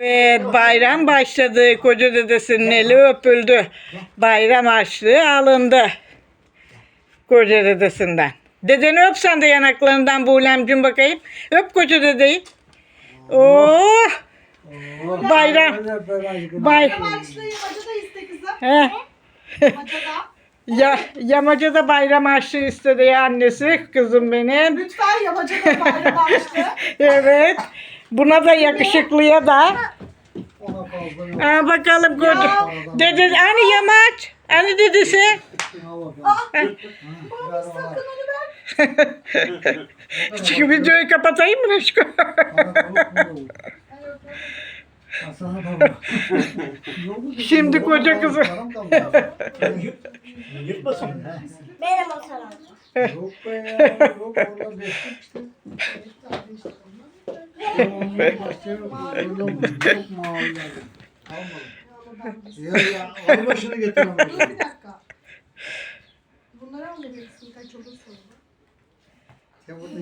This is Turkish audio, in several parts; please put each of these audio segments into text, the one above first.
Evet bayram başladı. Koca dedesinin eli öpüldü. Bayram harçlığı alındı. Koca dedesinden. Dedeni öp sen de yanaklarından Buğulemcim bakayım. Öp koca dedeyi. Oh! Bayram. Bay Başlı yamacı da iste kızım. He. Ya, yamacada bayram harçlığı istedi ya annesi kızım benim. Lütfen yamacada bayram başlı. Evet. Buna da yakışıklıya da. Aa, bakalım koca. Dede, hani yamaç? Hani dedesi? Çünkü videoyu kapatayım mı mu? Şimdi koca kızı. Benim o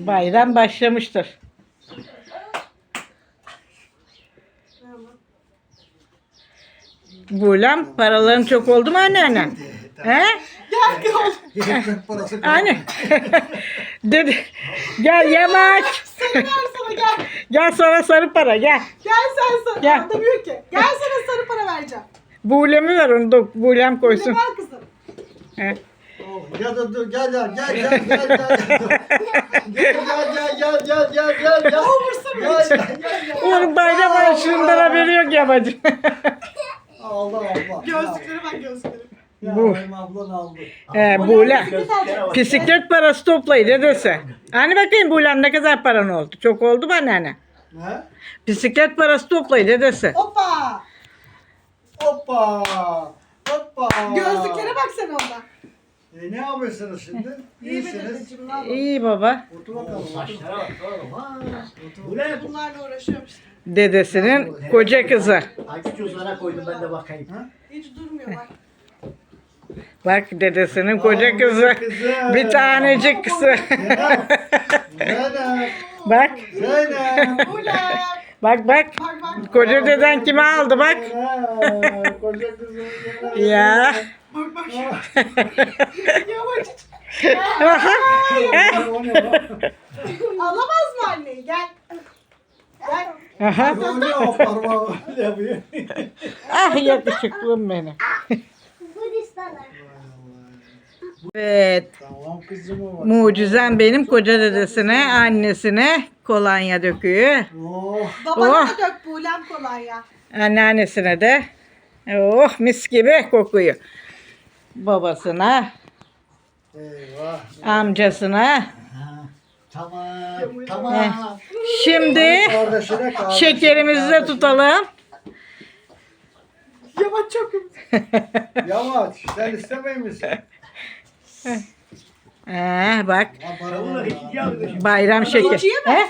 Bayram başlamıştır. Buğlem paraların çok oldu mu anneanne? He? Gel gel. Yedekmek parası. Anne. Dedi. Gel yamaç. Sarı ver sana gel. Gel sana sarı para gel. Gel sen sarı. Gel. Anlamıyor ki. Gel sana sarı para vereceğim. Buğlem'i ver onu da Buğlem koysun. var kızım? He. Oh, Ya da dur gel gel gel gel gel gel. Gel gel gel gel gel gel gel. Gel gel gel gel. Onun bayram harçlığından haberi yok yamacın. Allah Allah. Gözlüklere bak gözlüklere. Ya Bu. benim ablan aldı. He. Bisiklet alacağım. Bisiklet parası toplayı dedesi. Hani bakayım Buğlem ne kadar paran oldu? Çok oldu mu anneanne? Ne? Bisiklet parası toplayı dedesi. Hoppa. Hoppa. Hoppa. Gözlüklere bak sen onda. E, ne yapıyorsunuz şimdi? İyi İyisiniz. dedeciğim? İyi baba. Otur bakalım. Otur. Saçlara bak oğlum. Ha, Bu ne? Bunlarla uğraşıyorum işte. Dedesinin koca kızı. Hangi cüzdana koydum ben de bakayım. Hiç durmuyor bak. Dedesinin koca kızı. Kızım. Bir tanecik kızı. Zeynep. bak. Bak bak. Bak bak. Koca deden kime aldı bak. Koca. Ya. Bak bak. Yavaş. Alamaz mı anneyi? Gel. Gel. Aha. Ah yakışıklım benim. Evet. Tamam kızım o. Mucizem benim koca dedesine, annesine kolonya döküyor. Oh. Babana Oh. da dök buğlem kolonya. Anneannesine de. Oh mis gibi kokuyor. Babasına, Eyvah. amcasına. Ha, Tamam. Tamam. Şimdi Kardeşine kahve. şekerimizi de tutalım. Yavaş çok Yavaş. Sen istemeyin misin? Ee, bak ikinci aldı. bayram şeker. İkiye mi? He?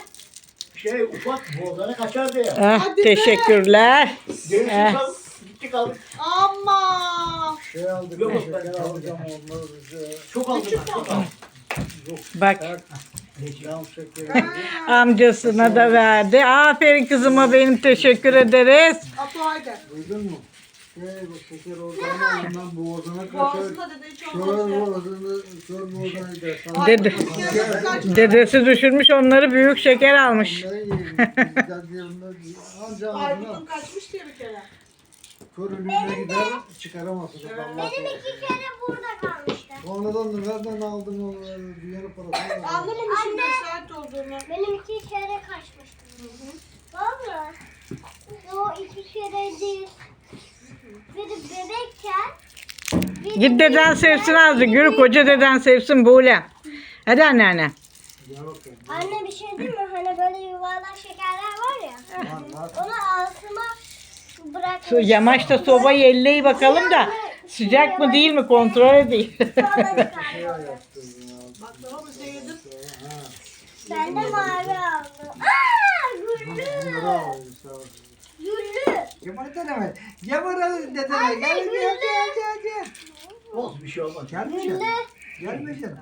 Şey ufak boğazına kaçardı ya. Ah, Hadi be. teşekkürler. Eh. kal. Gitti kaldı. Ama. Şey aldık. Yok, şeker ben- alacağım onları bize. Çok aldım ben. Çok aldım. Bak Cam şekeri. amcasına da verdi. Aferin kızıma benim teşekkür ederiz. Apo haydi. Duydun mu? Şey bu şeker oradan ondan boğazına kaçar. Boğazında dede hiç Kör olmaz ya. boğazını, kör boğazına gider. Sana Dede, Yarısı kaç- dedesi düşürmüş onları büyük şeker almış. Ne yiyeyim? Bizden yerinde anca ağzına Aykut'un kaçmış diye bir kere. kör önüne gider çıkaramazsın. Allah Benim iki kere burada kalmıştı. Sonradan da nereden aldın o dünyanın parasını? Anlamamışım ne saat olduğunu. Benim iki kere kaçmıştı. Baba. O iki kere değil. Bir de bebekken. bir de Git deden sevsin azıcık. Yürü koca deden sevsin Buğlem. Hadi anneanne. Anne bir şey değil mi? Hani böyle yuvarlak şekerler var ya. Onu ağzıma bırakmış. Su, yamaçta sobayı elleyi bakalım da sıcak mı değil mi kontrol edeyim. Sonra çıkardı. Yaptın ya. Bak tamam mı. Ha. Ben de mavi aldım. Aaa güllü. Güllü. Kemal dedeme. Kemal dedeme. Gel gel gel gel gel. Olsun bir şey olmaz. Gelmeyeceksin. Gelmeyeceksin.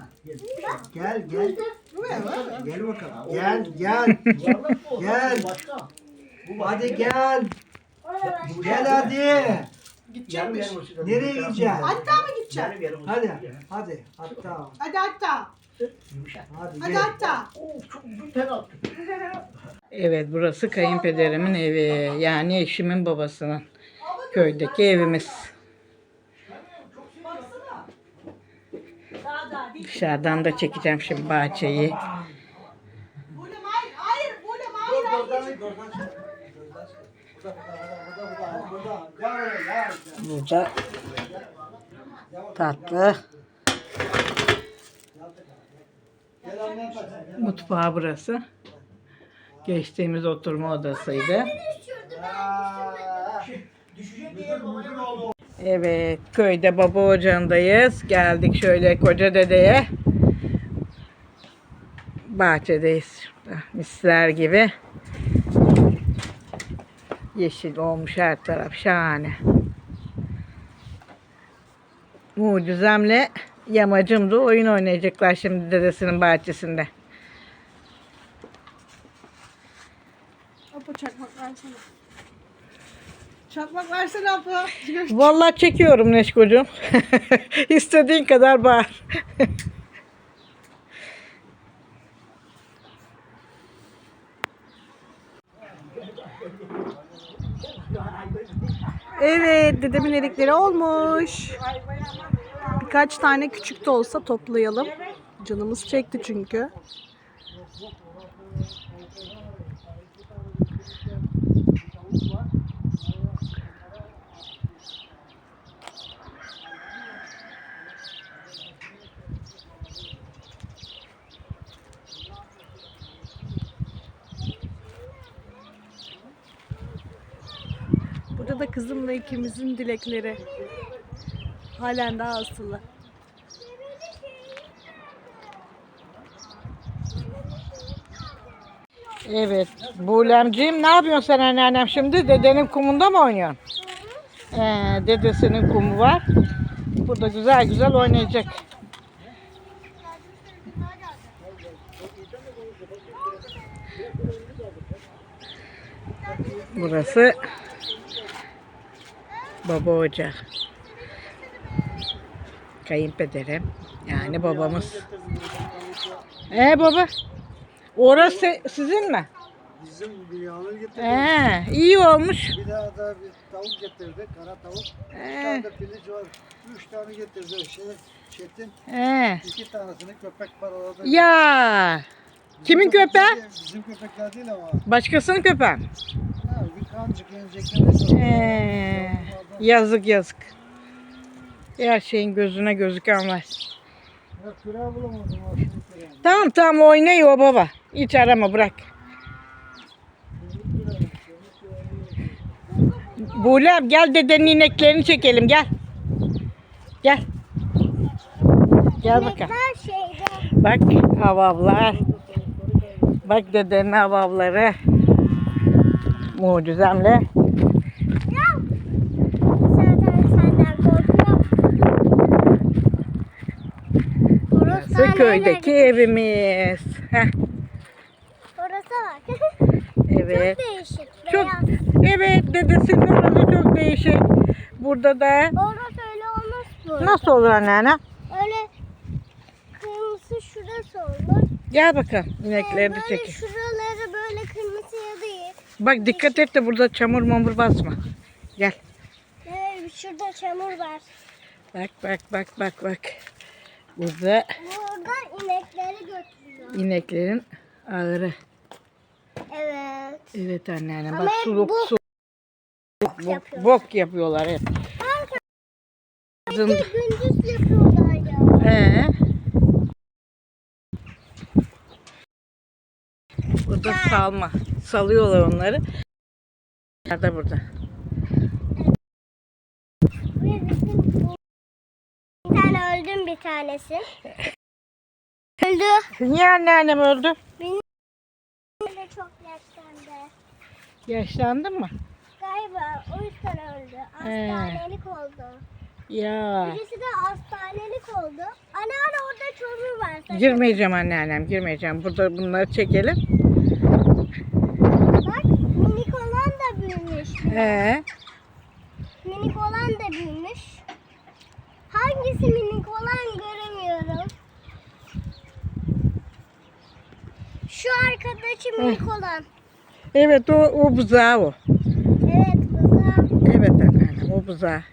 Gel gel. Gel bakalım. Gel gel. Gel. Hadi gel. Gel hadi. Gidecekmiş. Nereye gideceksin? Hatta mı yarım Hadi. ya. Hadi. Hatta. Hadi hatta. Yumuşak. Hadi Hadi gel. hatta. Çok. Evet burası kayınpederimin evi. Yani eşimin babasının köydeki evimiz. Dışarıdan da çekeceğim şimdi bahçeyi. Bulem hayır. Hayır. Bulem hayır. hayır. Oradan git, oradan çık. Oradan çık. Burada, burada, burada, burada, burada. Gel buraya, gel. Burada tatlı. Gel annem bak. Mutfağı burası. Geçtiğimiz oturma odasıydı. Evet, köyde baba ocağındayız. Geldik şöyle koca dedeye. Bahçedeyiz. Misler gibi. Yeşil olmuş her taraf. Şahane. Mucizemle yamacımda oyun oynayacaklar şimdi dedesinin bahçesinde. Çakmak versene. Çakmak versene Apo. Vallahi çekiyorum Neşkocuğum. İstediğin kadar bağır. Evet, dedemin erikleri olmuş. Birkaç tane küçük de olsa toplayalım. Canımız çekti çünkü. Burada da kızımla ikimizin dilekleri. Halen daha asılı. Evet. Bulemciğim ne yapıyorsun sen anneannem şimdi? Dedenin kumunda mı oynuyorsun? Ee, dedesinin kumu var. Burada güzel güzel oynayacak. Burası baba ocağı. Kayınpederim. Yani babamız. Ee baba. Orası sizin mi? Bizim dünyanın getirdi. Ee, iyi olmuş. Bir daha da bir tavuk getirdi, kara tavuk. Bir Ee, tane de piliç var. Üç tane getirdi. Şey, Çetin ee. iki tanesini köpek paraladı. Ya. Bizim kimin köpeği? Bizim köpekler değil ama. Başkasının köpeği. Ha, bir kancık yenecekler. Ee, yazık yazık. Her şeyin gözüne gözüken var. Ya bulamadım o. Tamam tamam oynayıyor baba. Hiç arama bırak. Bulem gel dedenin ineklerini çekelim gel. Gel. Gel bakalım. Bak havavlar. Bak dedenin havavları. Mucizemle. Zaten senden korkuyorum. Orası Burası köydeki evimiz. Heh, Orası bak. evet. Çok değişik. Çok evet dedesinin orası çok değişik. Burada da Orası öyle olmaz bu. nasıl olur anneanne? Öyle kırmızı şurası olur. Gel bakalım Ee, inekleri böyle çekin. şuraları böyle kırmızıya değil. Bak dikkat et de burada çamur mamur basma. Gel. Ee, şurada çamur var. Bak bak bak bak bak. Burada Burada inekleri götürüyor. ineklerin ağırı. Evet. Evet anneanne Ama bak hep suluk bu- su. Bok, yapıyorlar. bok yapıyorlar hep. Zın- Bir gündüz yapıyorlar ya. Ee? Burada salma. Salıyorlar onları. Nerede burada? Ve bu- Bir tane öldüm bir tanesi. Öldü. Niye anneannem öldü? Böyle çok yaşlandı. Yaşlandın mı? Galiba o yüzden öldü. Hastanelik oldu. Ya. Birisi de hastanelik oldu. Anneanne orada çamur var. Sakın. Girmeyeceğim anneannem girmeyeceğim. Burada bunları çekelim. Bak minik olan da büyümüş. Ee, Minik olan da büyümüş. Hangisi minik olan göremiyorum. Şu arkadaşı minik olan. evet o, o buzağı o. Evet kızım. Evet anneannem o buzağı.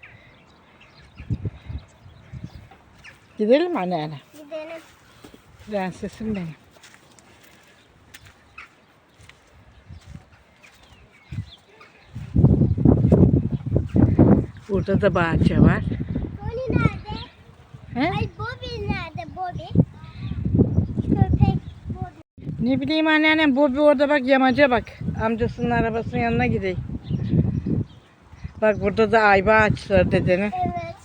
Gidelim anneanne? Gidelim. Prensesim benim. Burada da bahçe var. He? Ay Bobby nerede Bobby? Köpek Bobby. Ne bileyim anneannem Bobby orada bak yamaca bak. Amcasının arabasının yanına gideyim. Bak burada da ayva ağaçları dedenin. Evet.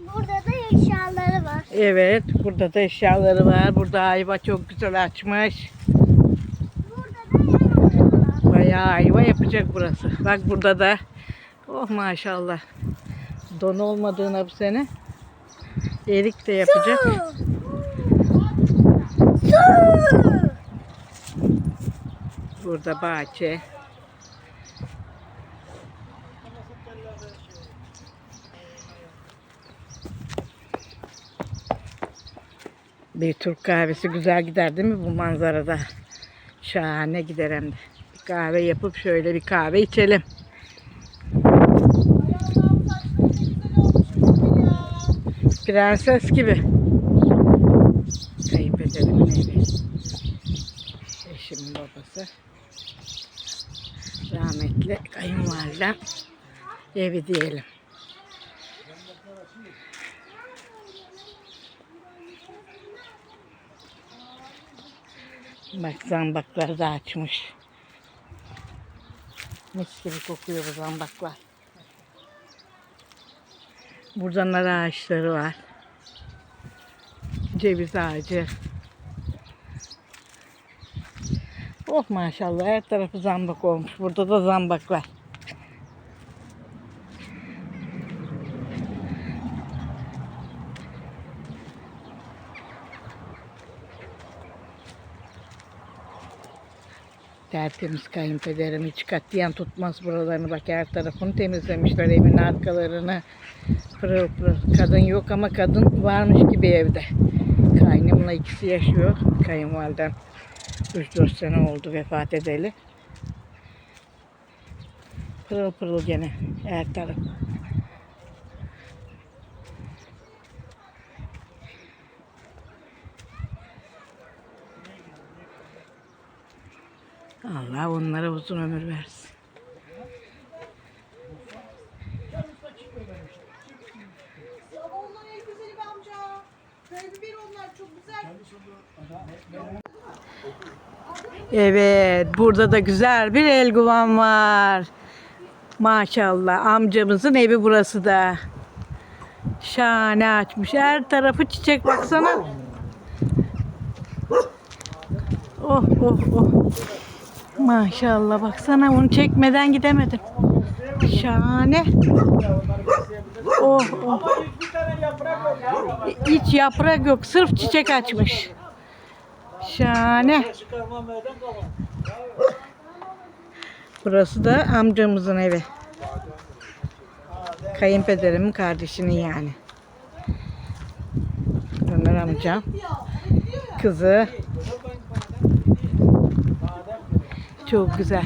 Burada da eşyaları var. Evet burada da eşyaları var. Burada ayva çok güzel açmış. Burada da. Bayağı ayva yapacak burası. Bak burada da. Oh maşallah. Don olmadığına bu sene. Erik de yapacak. Su! Su! Burada bahçe. Bir Türk kahvesi güzel gider değil mi bu manzarada? Şahane gider hem de. Bir kahve yapıp şöyle bir kahve içelim. Prenses gibi. Kayınpederimin evi. Eşimin babası. Rahmetli kayınvalidem evi diyelim. Bak zambaklar da açmış. Mis gibi kokuyor bu zambaklar. Burada nar ağaçları var. Ceviz ağacı. Oh maşallah her tarafı zambak olmuş. Burada da zambak var. Tertemiz kayınpederim hiç katiyen tutmaz buralarını. Bak her tarafını temizlemişler evin arkalarını. Pırıl pırıl. Kadın yok ama kadın varmış gibi evde. Kaynımla ikisi yaşıyor. Kayınvalidem 3-4 sene oldu vefat edeli. Pırıl pırıl gene her taraf Allah onlara uzun ömür versin. Evet, burada da güzel bir elguvan var. Maşallah, amcamızın evi burası da. Şahane açmış. Her tarafı çiçek baksana. Oh oh oh. Maşallah baksana onu çekmeden gidemedim. Şahane. Oh oh. Hiç yaprak yok. Sırf çiçek açmış. Şahane. Burası da amcamızın evi. Kayınpederimin kardeşinin yani. Ömer amcam. Kızı. Çok güzel.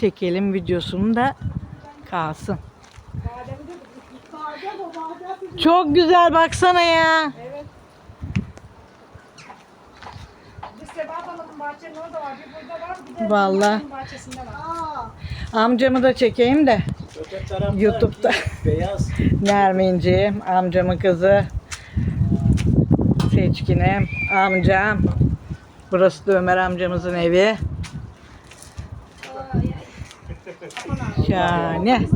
Çekelim videosunu da kalsın. Çok güzel baksana ya. Vallahi. Amcamı da çekeyim de YouTube'da. Nerminciğim, amcamın kızı. Seçkinim, amcam. Burası da Ömer amcamızın evi. Şahane.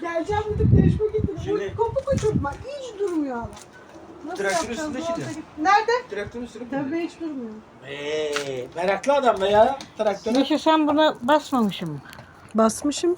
Geleceğim dedik değişme gittim. Şimdi- Bu kopuk uçurtma. Hiç durmuyor ama. Nasıl Traktörün yapacağız üstünde şimdi. Nerede? Traktörün sürüp Tabii hiç durmuyor. Eee meraklı adam be ya traktörü. Neşe sen buna basmamışsın mı? Basmışım.